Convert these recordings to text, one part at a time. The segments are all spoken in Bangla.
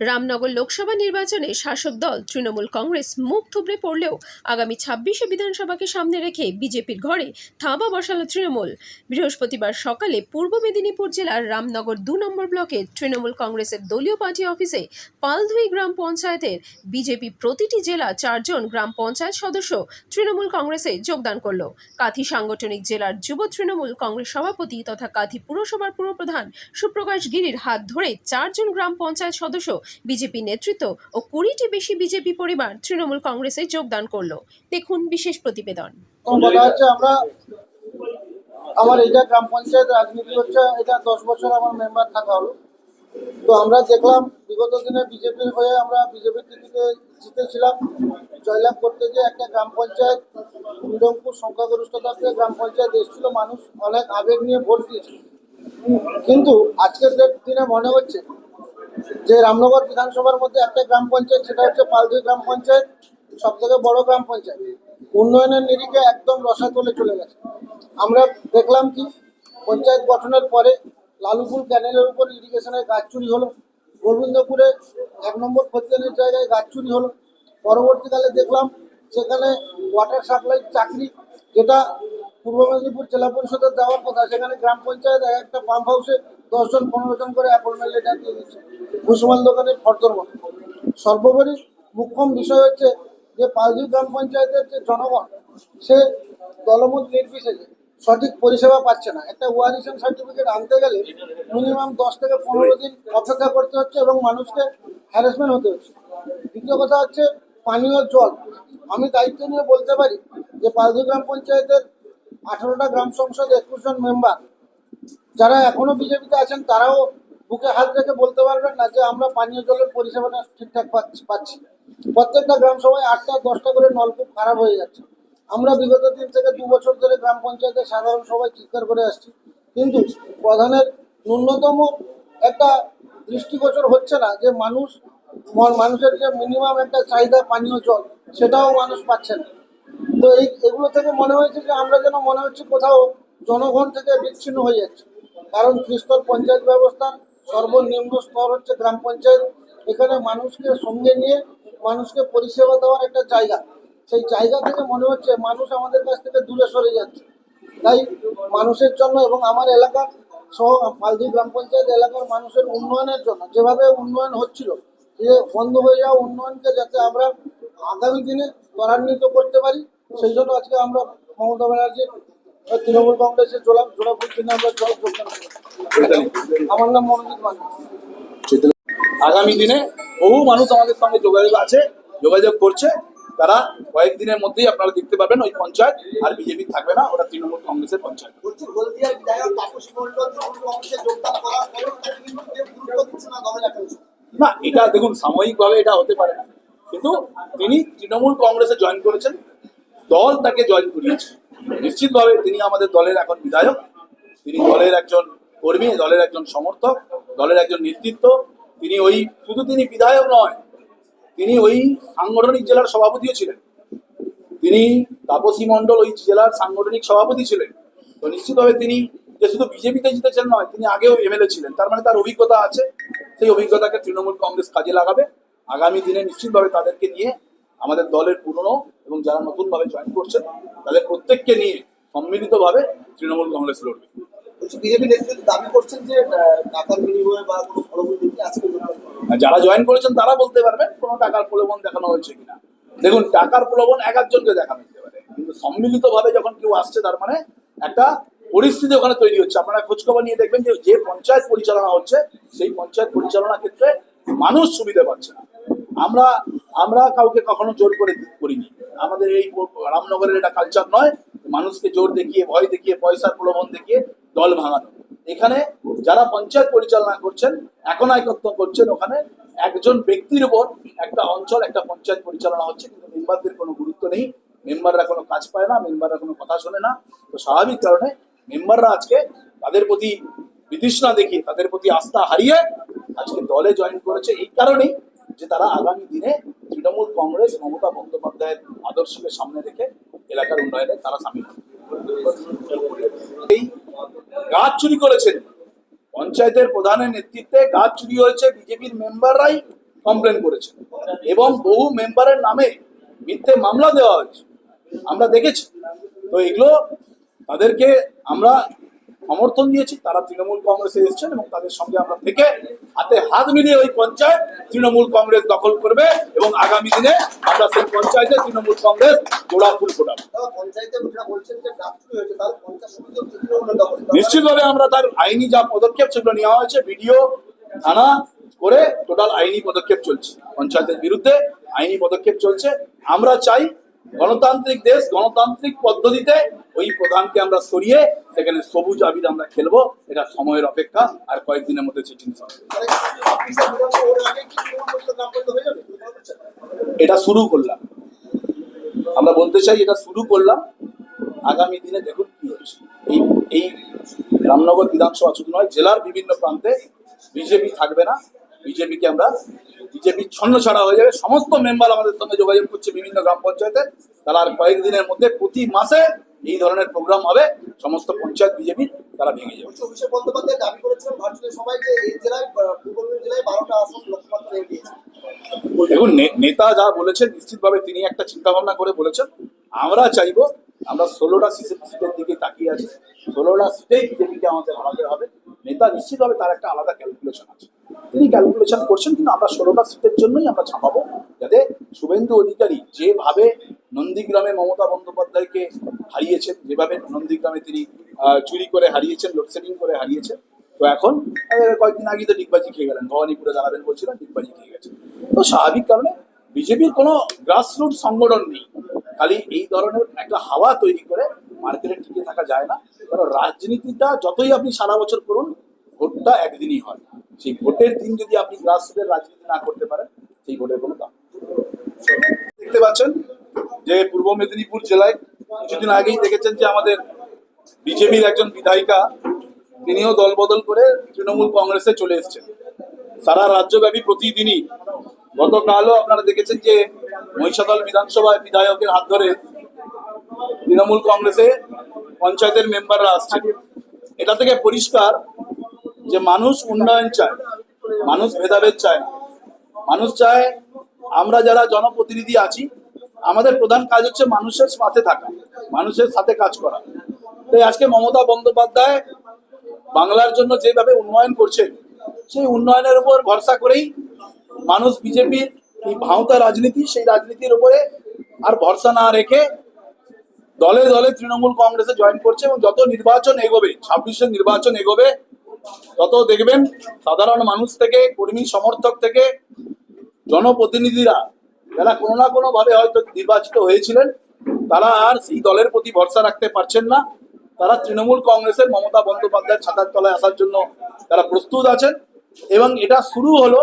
রামনগর লোকসভা নির্বাচনে শাসক দল তৃণমূল কংগ্রেস মুখ থুবড়ে পড়লেও আগামী ছাব্বিশে বিধানসভাকে সামনে রেখে বিজেপির ঘরে থাবা বসালো তৃণমূল। বৃহস্পতিবার সকালে পূর্ব মেদিনীপুর জেলার রামনগর দু নম্বর ব্লকের তৃণমূল কংগ্রেসের দলীয় পার্টি অফিসে পালধুই গ্রাম পঞ্চায়েতের বিজেপি প্রতিটি জেলা চারজন গ্রাম পঞ্চায়েত সদস্য তৃণমূল কংগ্রেসে যোগদান করল। কাথি সাংগঠনিক জেলার যুব তৃণমূল কংগ্রেস সভাপতি তথা কাথি পুরসভার পুরপ্রধান সুপ্রকাশ গিরির হাত ধরে চারজন গ্রাম পঞ্চায়েত সদস্য বিজেপি নেতৃত্ব ও কুড়িটি বেশি বিজেপি পরিবার তৃণমূল কংগ্রেসে যোগদান করল। দেখুন বিশেষ প্রতিবেদন। আমরা আমার এটা গ্রাম পঞ্চায়েত রাজনীতি হচ্ছে, এটা দশ বছর আমার মেম্বার থাকা হলো। তো আমরা দেখলাম, বিগত দিনে বিজেপির হয়ে আমরা বিজেপির টিকিটে জিতেছিলাম। জয়লাভ করতে গিয়ে একটা গ্রাম পঞ্চায়েত, নিরঙ্কুশ সংখ্যাগরিষ্ঠতাতে গ্রাম পঞ্চায়েত এসেছিল, মানুষ অনেক আবেগ নিয়ে ভোট দিয়েছিল। কিন্তু আজকের দিনে মনে হচ্ছে যে রামনগর বিধানসভার মধ্যে একটা গ্রাম পঞ্চায়েত, সেটা হচ্ছে পালধুই গ্রাম পঞ্চায়েত সব থেকে বড় গ্রাম পঞ্চায়েত। উন্নয়নের নিরিখে একদম রসাতলে চলে গেছে। আমরা দেখলাম কি, পঞ্চায়েত গঠনের পরে লালুপুর ক্যানেলের উপর ইরিগেশনের গাছ চুরি হলো। গোবিন্দপুরে এক নম্বর খতিয়ানের জায়গায় গাছ চুরি হলো। পরবর্তীকালে দেখলাম, সেখানে ওয়াটার সাপ্লাই চাকরি, যেটা পূর্ব মেদিনীপুর জেলা পরিষদের দেওয়ার কথা। সেখানে গ্রাম পঞ্চায়েত এক, একটা পাম্প হাউসে দশজন পনেরো জন করে অ্যাপয়েন্টমেন্ট লেটার দিয়ে দিচ্ছে ভুসমাল দোকানের ফর্দর মতো সর্বোপরি মুখ্যম বিষয় হচ্ছে যে পালজি গ্রাম পঞ্চায়েতের যে জনগণ, সে দলমত নির্বিশেষে সঠিক পরিষেবা পাচ্ছে না। একটা ওয়ারিশন সার্টিফিকেট আনতে গেলে মিনিমাম দশ থেকে পনেরো দিন অপেক্ষা করতে হচ্ছে এবং মানুষকে হ্যারাসমেন্ট হতে হচ্ছে। দ্বিতীয় কথা হচ্ছে পানীয় জল। আমি দায়িত্ব নিয়ে বলতে পারি যে পালজি গ্রাম পঞ্চায়েতের আঠারোটা গ্রাম সংসদ একুশ জন মেম্বার যারা এখনও বিজেপিতে আছেন, তারাও বুকে হাত রেখে বলতে পারবেন না যে আমরা পানীয় জলের পরিষেবাটা ঠিকঠাক পাচ্ছি পাচ্ছি। প্রত্যেকটা গ্রাম সভায় আটটা, দশটা করে নলকূপ খারাপ হয়ে যাচ্ছে। আমরা বিগত দিন থেকে দু বছর ধরে গ্রাম পঞ্চায়েতের সাধারণ সভায় চিৎকার করে আসছি। কিন্তু প্রধানের ন্যূনতম একটা দৃষ্টিগোচর হচ্ছে না যে মানুষ, মানুষের যে মিনিমাম একটা চাহিদা পানীয় জল, সেটাও মানুষ পাচ্ছে না। তো এই এগুলো থেকে মনে হয়েছে যে আমরা যেন মনে হচ্ছে কোথাও জনগণ থেকে বিচ্ছিন্ন হয়ে যাচ্ছে। কারণ ত্রিস্তর পঞ্চায়েত ব্যবস্থার সর্বনিম্ন স্তর হচ্ছে গ্রাম পঞ্চায়েত। এখানে মানুষকে সঙ্গে নিয়ে মানুষকে পরিষেবা দেওয়ার একটা জায়গা। সেই জায়গা থেকে মনে হচ্ছে মানুষ আমাদের কাছ থেকে দূরে সরে যাচ্ছে। তাই মানুষের জন্য এবং আমার এলাকার সহ পালদি গ্রাম পঞ্চায়েত এলাকার মানুষের উন্নয়নের জন্য, যেভাবে উন্নয়ন হচ্ছিল, যে বন্ধ হয়ে যাওয়া উন্নয়নকে যাতে আমরা আগামী দিনে ত্বরান্বিত করতে পারি। সেই জন্য আজকে আমরা মমতা ব্যানার্জির তৃণমূল কংগ্রেসের জোড়া জোড়াফুল চিহ্নে আমরা জল আমার নাম মনোজিৎ মান্না। আগামী দিনে বহু মানুষ আমাদের সঙ্গে যোগাযোগ আছে যোগাযোগ করছে। তারা কয়েকদিনের মধ্যেই আপনারা দেখতে পাবেন ওই পঞ্চায়েত আর বিজেপি থাকবে না ওটা তৃণমূল কংগ্রেসের পঞ্চায়েত। না এটা দেখুন সাময়িকভাবে এটা হতে পারে না। কিন্তু তিনি তৃণমূল কংগ্রেসে জয়েন করেছেন। দল তাকে জয়েন করিয়েছে। নিশ্চিতভাবে তিনি আমাদের দলের এখন বিধায়ক। তিনি দলের একজন কর্মী, দলের একজন সমর্থক, দলের একজন নেতৃত্ব। তিনি ওই, শুধু তিনি বিধায়ক নয়, তিনি ওই সাংগঠনিক জেলার সভাপতিও ছিলেন। তিনি তাপসী মণ্ডল ওই জেলার সাংগঠনিক সভাপতি ছিলেন। তো নিশ্চিতভাবে তিনি যে শুধু বিজেপিতে জিতেছেন নয়, তিনি আগেও এমএলএ ছিলেন। তার মানে তার অভিজ্ঞতা আছে। সেই অভিজ্ঞতাকে তৃণমূল কংগ্রেস কাজে লাগাবে। আগামী দিনে নিশ্চিতভাবে তাদেরকে নিয়ে আমাদের দলের পুরনো এবং যারা নতুনভাবে জয়েন করছেন তাদের প্রত্যেককে নিয়ে সম্মিলিতভাবে তৃণমূল কংগ্রেস লড়বে। বিজেপি নেতৃত্ব দাবি করছেন যে আহ, টাকার বিনিময়ে বা কোনো ফলমূল দিকে আজকে যোগদান করবেন। আর যারা জয়েন করেছেন তারা বলতে পারবেন কোনো টাকার প্রলোভন দেখানো হয়েছে কিনা। দেখুন টাকার প্রলোভন এক একজনকে দেখানো যেতে পারে কিন্তু সম্মিলিত ভাবে যখন কেউ আসছে তার মানে একটা পরিস্থিতি ওখানে তৈরি হচ্ছে। আপনারা খোঁজখবর নিয়ে দেখবেন যে যে পঞ্চায়েত পরিচালনা হচ্ছে সেই পঞ্চায়েত পরিচালনা ক্ষেত্রে মানুষ সুবিধা পাচ্ছে না। আমরা আমরা কাউকে কখনো জোর করে করিনি। আমাদের এই রামনগরের এটা কালচার নয়, মানুষকে জোর দেখিয়ে, ভয় দেখিয়ে, পয়সার প্রলোভন দেখিয়ে দল ভাঙানো। এখানে যারা পঞ্চায়েত পরিচালনা করছেন, একনায়কত্ব করছেন, ওখানে একজন ব্যক্তির উপর একটা অঞ্চল, একটা পঞ্চায়েত পরিচালনা হচ্ছে, কিন্তু মেম্বারদের কোনো গুরুত্ব নেই। মেম্বাররা কোনো কাজ পায় না, মেম্বাররা কোনো কথা শোনে না। তো স্বাভাবিক কারণে মেম্বাররা আজকে তাদের প্রতি বিতৃষ্ণা দেখিয়ে, তাদের প্রতি আস্থা হারিয়ে আজকে দলে জয়েন করেছে। এই কারণেই যে তারা আগামী দিনে তৃণমূল কংগ্রেস, মমতা বন্দ্যোপাধ্যায়ের আদর্শকে সামনে রেখে এলাকার উন্নয়নে তারা সামিল এই গাছ চুরি করেছেন। পঞ্চায়েতের প্রধানের নেতৃত্বে গাছ চুরি হয়েছে, বিজেপির মেম্বাররাই কমপ্লেন করেছে। এবং বহু মেম্বারের নামে মিথ্যে মামলা দেওয়া হয়েছে। আমরা দেখেছি। তো এগুলো তাদেরকে আমরা সমর্থন দিয়েছি তারা তৃণমূল কংগ্রেসে এসেছেন এবং তাদের সঙ্গে আমরা থেকে হাতে হাত মিলিয়ে ওই পঞ্চায়েত তৃণমূল কংগ্রেস দখল করবে এবং আগামী দিনে আমরা সেই পঞ্চায়েতে তৃণমূল কংগ্রেস গোড়া ফুল ফোটাবো। নিশ্চিতভাবে আমরা তার আইনি যা পদক্ষেপ সেগুলো নেওয়া হয়েছে ভিডিও থানা করে টোটাল আইনি পদক্ষেপ চলছে। পঞ্চায়েতের বিরুদ্ধে আইনি পদক্ষেপ চলছে। আমরা চাই গণতান্ত্রিক দেশ, গণতান্ত্রিক পদ্ধতিতে ওই প্রধানকে আমরা সরিয়ে সেখানে সবুজ আবির আমরা খেলব, এটা সময়ের অপেক্ষা, আর কয়েকদিনের মধ্যে চিঠি? এটা শুরু করলাম। আমরা বলতে চাই এটা শুরু করলাম। আগামী দিনে দেখুন কি হচ্ছে। এই এই রামনগর বিধানসভা শুধু নয়, জেলার বিভিন্ন প্রান্তে বিজেপি থাকবে না। বিজেপিকে আমরা বিজেপি ছন্ন ছাড়া হয়ে যাবে। সমস্ত মেম্বার আমাদের সঙ্গে যোগাযোগ করছে বিভিন্ন গ্রাম পঞ্চায়েতে। তারা আর কয়েকদিনের মধ্যে প্রতি মাসে এই ধরনের প্রোগ্রাম হবে। সমস্ত পঞ্চায়েত বিজেপির তারা ভেঙে যাবে। অভিষেক বন্দ্যোপাধ্যায় দাবি করেছিলেন ভার্চুয়ালি সবাই যে এই জেলায় পূর্ব জেলায় বারোটা আসন লক্ষ্যমাত্রা দেখুন নেতা যা বলেছেন নিশ্চিতভাবে তিনি একটা চিন্তা ভাবনা করে বলেছেন। আমরা চাইব আমরা ষোলোটা সিটের দিকে তাকিয়ে আছি। ষোলোটা সিটেই বিজেপিকে আমাদের হারাতে হবে। নেতা নিশ্চিতভাবে তার একটা আলাদা ক্যালকুলেশন আছে। তিনি ক্যালকুলেশন করছেন, কিন্তু আমরা ষোলোটা সিটের জন্যই আমরা ছাপাবো, যাতে শুভেন্দু অধিকারী যেভাবে নন্দীগ্রামে মমতা বন্দ্যোপাধ্যায়কে হারিয়েছেন, যেভাবে নন্দীগ্রামে তিনি চুরি করে হারিয়েছেন লোডশেডিং করে হারিয়েছেন, তো এখন কয়েকদিন আগে তো ডিগবাজি খেয়ে গেলেন, ভবানীপুরে দাঁড়াবেন বলছিলেন ডিগবাজি খেয়ে গেছেন। তো স্বাভাবিক কারণে বিজেপির কোনো গ্রাসরুট সংগঠন নেই। খালি এই ধরনের একটা হাওয়া তৈরি করে মার্কেটে টিকে থাকা যায় না। কারণ রাজনীতিটা যতই আপনি সারা বছর করুন, ভোটটা একদিনই হয়। সেই ভোটের দিন যদি আপনি গ্রাসরুটের রাজনীতি না করতে পারেন, সেই ভোটের কোনো দাম দেখতে পাচ্ছেন যে পূর্ব মেদিনীপুর জেলায় কিছুদিন আগেই দেখেছেন যে আমাদের বিজেপির একজন বিধায়িকা, তিনিও দলবদল করে তৃণমূল কংগ্রেসে চলে এসেছেন। সারা রাজ্যব্যাপী প্রতিদিনই গতকালও আপনারা দেখেছেন যে মহিষাদল বিধানসভায় বিধায়কের হাত ধরে তৃণমূল কংগ্রেসে পঞ্চায়েতের মেম্বাররা আসছে। এটা থেকে পরিষ্কার যে মানুষ উন্নয়ন চায়, মানুষ ভেদাভেদ চায় না। মানুষ চায় আমরা যারা জনপ্রতিনিধি আছি, আমাদের প্রধান কাজ হচ্ছে মানুষের সাথে থাকা, মানুষের সাথে কাজ করা। তাই আজকে মমতা বন্দ্যোপাধ্যায় বাংলার জন্য যেভাবে উন্নয়ন করছে সেই উন্নয়নের উপর ভরসা করেই মানুষ বিজেপির এই ভাঁওতা রাজনীতি, সেই রাজনীতির উপরে আর ভরসা না রেখে দলে দলে তৃণমূল কংগ্রেসে জয়েন করছে এবং যত নির্বাচন এগোবে, ছাব্বিশের নির্বাচন এগোবে, তত দেখবেন সাধারণ মানুষ থেকে, কর্মী সমর্থক থেকে, জনপ্রতিনিধিরা, যারা কোনো না কোনো ভাবে হয়তো নির্বাচিত হয়েছিলেন, তারা আর সেই দলের প্রতি ভরসা রাখতে পারছেন না। তারা তৃণমূল কংগ্রেসের মমতা বন্দ্যোপাধ্যায়ের ছাতার তলায় আসার জন্য তারা প্রস্তুত আছেন এবং এটা শুরু হলো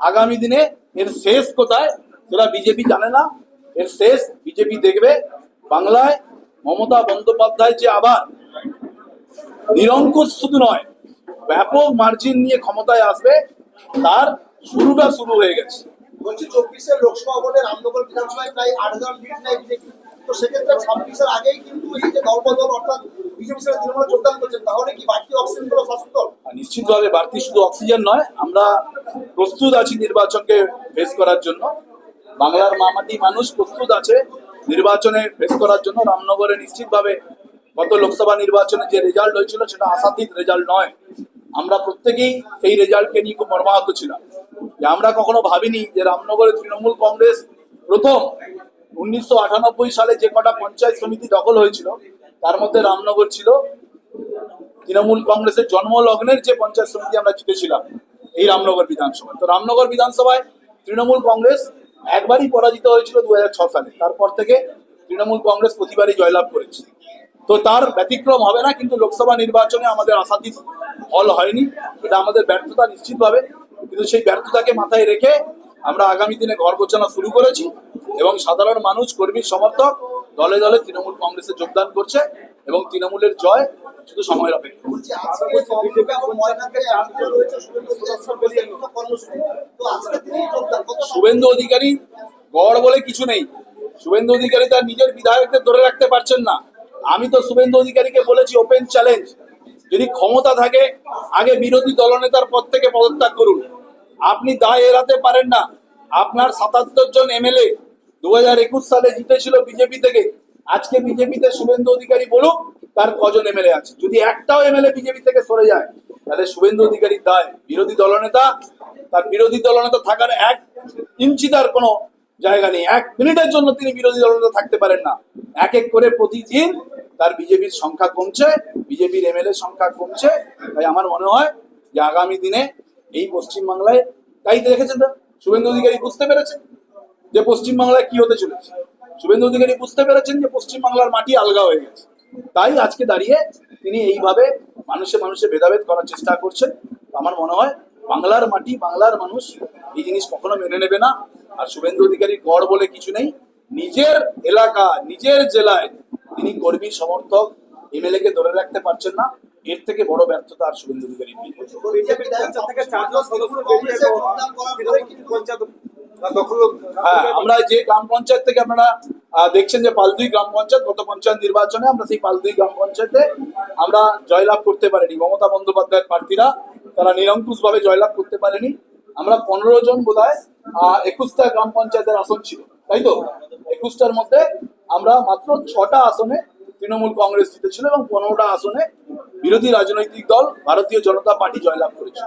আগামী দিনে। এর শেষ কোথায়? সেটা বিজেপি জানে না। এর শেষ বিজেপি দেখবে। বাংলায় মমতা বন্দ্যোপাধ্যায় যে আবার নিরঙ্কুশ শুধু নয় ব্যাপক মার্জিন নিয়ে ক্ষমতায় আসবে তার শুরুটা শুরু হয়ে গেছে। বলছি চব্বিশের লোকসভা ভোটে রামনগর বিধানসভায় প্রায় আট হাজার লিড নেয় বিজেপি। তো সেক্ষেত্রে ছাব্বিশের আগেই কিন্তু এই যে দলবদল অর্থাৎ বিজেপি সাথে তৃণমূলে যোগদান করছেন তাহলে কি বাড়তি অক্সিজেনগুলো শাসক দল? আর নিশ্চিতভাবে বাড়তি শুধু অক্সিজেন নয় আমরা প্রস্তুত আছি নির্বাচনকে ফেস করার জন্য। বাংলার মামাটি মানুষ প্রস্তুত আছে। নির্বাচনে ফেস করার জন্য রামনগরে নিশ্চিতভাবে গত লোকসভা নির্বাচনে যে রেজাল্ট হয়েছিল সেটা আশাতীত রেজাল্ট নয়। আমরা প্রত্যেকেই সেই রেজাল্টকে নিয়ে খুব মর্মাহত ছিলাম। যে আমরা কখনো ভাবিনি যে রামনগরে তৃণমূল কংগ্রেস প্রথম উনিশশো আটানব্বই সালে যে কটা পঞ্চায়েত সমিতি দখল হয়েছিল, তার মধ্যে রামনগর ছিল। তৃণমূল কংগ্রেসের জন্মলগ্নের যে পঞ্চায়েত সমিতি আমরা জিতেছিলাম, এই রামনগর বিধানসভায়। তো রামনগর বিধানসভায় তৃণমূল কংগ্রেস একবারই পরাজিত হয়েছিল দু হাজার ছয় সালে। তারপর থেকে তৃণমূল কংগ্রেস প্রতিবারই জয়লাভ করেছে। তো তার ব্যতিক্রম হবে না, কিন্তু লোকসভা নির্বাচনে আমাদের আশাতীত ফল হয়নি। এটা আমাদের ব্যর্থতা নিশ্চিতভাবে। কিন্তু সেই ব্যর্থতাকে মাথায় রেখে আমরা আগামী দিনে ঘর শুরু করেছি এবং সাধারণ মানুষ, কর্মী, সমর্থক দলে দলে তৃণমূল কংগ্রেসে যোগদান করছে এবং তৃণমূলের জয় শুধু সময়ের অপেক্ষা শুভেন্দু অধিকারী গড় বলে কিছু নেই। শুভেন্দু অধিকারী তার নিজের বিধায়কদের ধরে রাখতে পারছেন না। আমি তো শুভেন্দু অধিকারীকে বলেছি ওপেন চ্যালেঞ্জ যদি ক্ষমতা থাকে আগে বিরোধী দলনেতার পদ থেকে পদত্যাগ করুন। আপনি দায় এড়াতে পারেন না। আপনার সাতাত্তর জন এমএলএ দু হাজার একুশ সালে জিতেছিল বিজেপি থেকে। আজকে বিজেপিতে শুভেন্দু অধিকারী বলুক, তার কজন এমএলএ আছে? যদি একটাও এমএলএ বিজেপি থেকে সরে যায়, তাহলে শুভেন্দু অধিকারীর দায়। বিরোধী দলনেতা, তার বিরোধী দলনেতা থাকার এক ইঞ্চি তার কোনো জায়গা নেই। এক মিনিটের জন্য তিনি বিরোধী দলনেতা থাকতে পারেন না। এক এক করে প্রতিদিন তার বিজেপির সংখ্যা কমছে, বিজেপির এমএলএ সংখ্যা কমছে। তাই আমার মনে হয় যে আগামী দিনে এই পশ্চিমবাংলায়, তাই দেখেছেন তো, শুভেন্দু অধিকারী বুঝতে পেরেছেন যে পশ্চিমবাংলায় কি হতে চলেছে। শুভেন্দু অধিকারী বুঝতে পেরেছেন যে পশ্চিমবাংলার মাটি আলগা হয়ে গেছে। তাই আজকে দাঁড়িয়ে তিনি এইভাবে মানুষে মানুষে ভেদাভেদ করার চেষ্টা করছেন। আমার মনে হয় বাংলার মাটি বাংলার মানুষ এই জিনিস কখনো মেনে নেবে না। আর শুভেন্দু অধিকারীর গড় বলে কিছু নেই। নিজের এলাকা নিজের জেলায় তিনি কর্মী সমর্থক এমএলএ কে ধরে রাখতে পারছেন না। এর থেকে বড় ব্যর্থতা আর শুভেন্দু অধিকারী হ্যাঁ আমরা যে গ্রাম পঞ্চায়েত থেকে আপনারা দেখছেন যে পালদুই গ্রাম পঞ্চায়েত, গত পঞ্চায়েত নির্বাচনে আমরা সেই পালদুই গ্রাম পঞ্চায়েতে আমরা জয়লাভ করতে পারিনি। মমতা বন্দ্যোপাধ্যায়ের প্রার্থীরা তারা নিরঙ্কুশ ভাবে জয়লাভ করতে পারেনি। আমরা পনেরো জন বোধ হয় একুশটা গ্রাম পঞ্চায়েতের আসন ছিল। তাই তো? একুশটার মধ্যে আমরা মাত্র ছটা আসনে তৃণমূল কংগ্রেস জিতেছিল এবং পনেরোটা আসনে বিরোধী রাজনৈতিক দল, ভারতীয় জনতা পার্টি জয়লাভ করেছিল।